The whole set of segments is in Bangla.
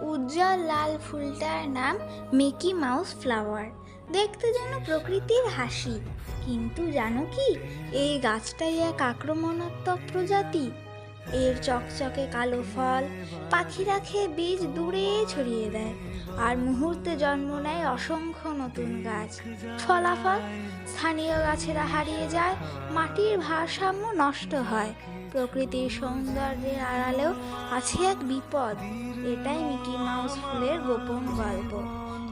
উজ্জ্বল লাল ফুলটার নাম মিকি মাউস ফ্লাওয়ার। দেখতে যেন প্রকৃতির হাসি। কিন্তু জানো কি? এই গাছটাই এক আক্রমণাত্মক প্রজাতি। এর চকচকে কালো ফল পাখিরা খেয়ে বীজ দূরে ছড়িয়ে দেয়। আর মুহূর্তে জন্ম নেয় অসংখ্য নতুন গাছ। ফলাফল, স্থানীয় গাছেরা হারিয়ে যায়, মাটির ভারসাম্য নষ্ট হয়। প্রকৃতির সৌন্দর্যের আড়ালেও আছে এক বিপদ। এটাই মিকি মাউস ফুলের গোপন গল্প।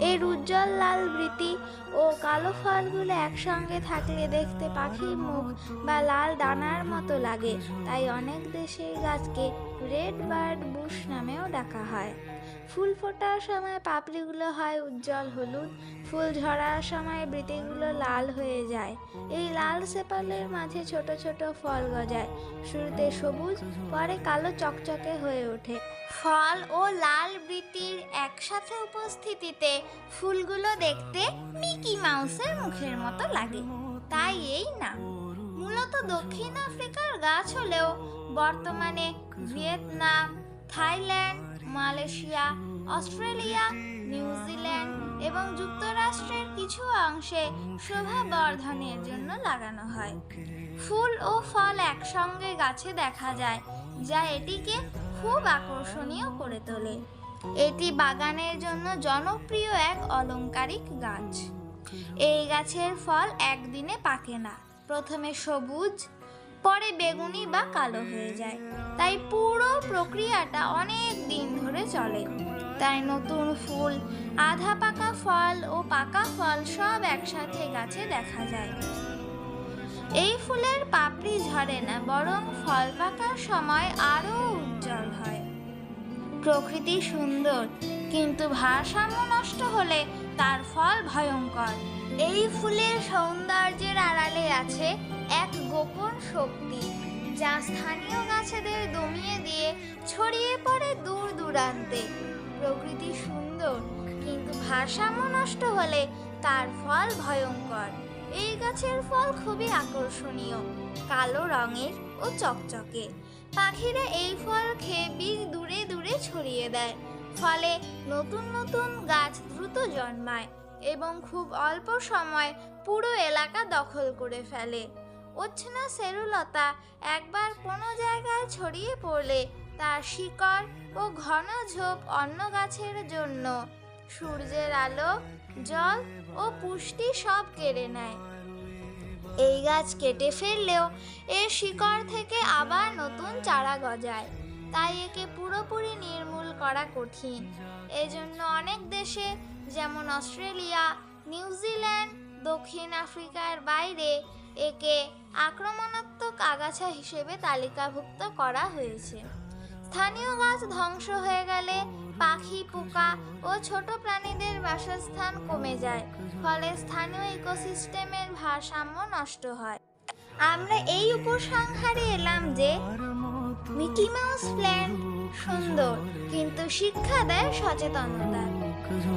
এর উজ্জ্বল লাল বৃতি ও কালো ফলগুলো একসঙ্গে থাকলে দেখতে পাখির মুখ বা লাল দানার মতো লাগে। তাই অনেক দেশের গাছকে রেড বার্ড বুশ নামেও ডাকা হয়। ফুল ফোটার সময় পাপড়িগুলো হয় উজ্জ্বল হলুদ, ফুল ঝরার সময় বৃতিগুলো লাল হয়ে যায়। এই লাল সেপালের মাঝে ছোট ছোট ফল গজায়। শুরুতে সবুজ, পরে কালো চকচকে হয়ে ওঠে। ফল ও লাল বৃতির একসাথে উপস্থিতিতে ফুলগুলো দেখতে মিকি মাউসের মুখের মতো লাগে। তাই এই নাম মূলত দক্ষিণ আফ্রিকার গাছ হলেও বর্তমানে Vietnam, Thailand Malaysia, Australia New Zealand এবং যুক্তরাষ্ট্রের কিছু অংশে শোভা বর্ধনের জন্য লাগানো হয়। ফুল ও ফল একসঙ্গে গাছে দেখা যায়, যা এটিকে খুব আকর্ষণীয় করে তোলে। এটি বাগানের জন্য জনপ্রিয় এক অলংকারিক গাছ। এই গাছের ফল একদিনে পাকে না। প্রথমে সবুজ পরে বেগুনি বা কালো হয়ে যায়। তাই পুরো প্রক্রিয়াটা অনেক দিন ধরে চলে। তাই নতুন ফুল, আধা পাকা ফল ও পাকা ফল সব একসাথে গাছে দেখা যায়। এই ফুলের পাপড়ি ঝরে না, বরং ফল পাকার সময় আরও উজ্জ্বল হয়। প্রকৃতি সুন্দর, কিন্তু ভারসাম্য নষ্ট হলে তার ফল ভয়ঙ্কর। এই ফুলের সৌন্দর্যের আড়ালে আছে গোপন শক্তি, যা স্থানীয় গাছেদের দমিয়ে দিয়ে ছড়িয়ে পড়ে দূর দূরান্তে। প্রকৃতি সুন্দর, কিন্তু ভারসাম্য নষ্ট হলে তার ফল ভয়ঙ্কর। এই গাছের ফল খুবই আকর্ষণীয়, কালো রঙের ও চকচকে। পাখিরা এই ফল খেয়ে বীজ দূরে দূরে ছড়িয়ে দেয়, ফলে নতুন নতুন গাছ দ্রুত জন্মায় এবং খুব অল্প সময় পুরো এলাকা দখল করে ফেলে। ওচ্ছনা সেরুলতা একবার কোনো জায়গায় ছড়িয়ে পড়লে তার শিকড় ও ঘন ঝোপ অন্য গাছের জন্য। সূর্যের আলো, জল ও পুষ্টি সব কেড়ে নেয়। এই গাছ কেটে ফেললেও এর শিকড় থেকে আবার নতুন চারা গজায়। তাই একে পুরোপুরি নির্মূল করা কঠিন। এজন্য অনেক দেশে, যেমন অস্ট্রেলিয়া, নিউজিল্যান্ড, দক্ষিণ আফ্রিকার বাইরে একে আক্রমণাত্মক আগাছা হিসেবে তালিকাভুক্ত করা হয়েছে। স্থানীয় গাছ ধ্বংস হয়ে গেলে পাখি, পোকা ও ছোট প্রাণীদের বাসস্থান কমে যায়, ফলে স্থানীয় ইকোসিস্টেমের ভারসাম্য নষ্ট হয়। আমরা এই উপসংহারে এলাম যে মিকি মাউস প্ল্যান্ট সুন্দর, কিন্তু শিক্ষা দেয় সচেতনতা।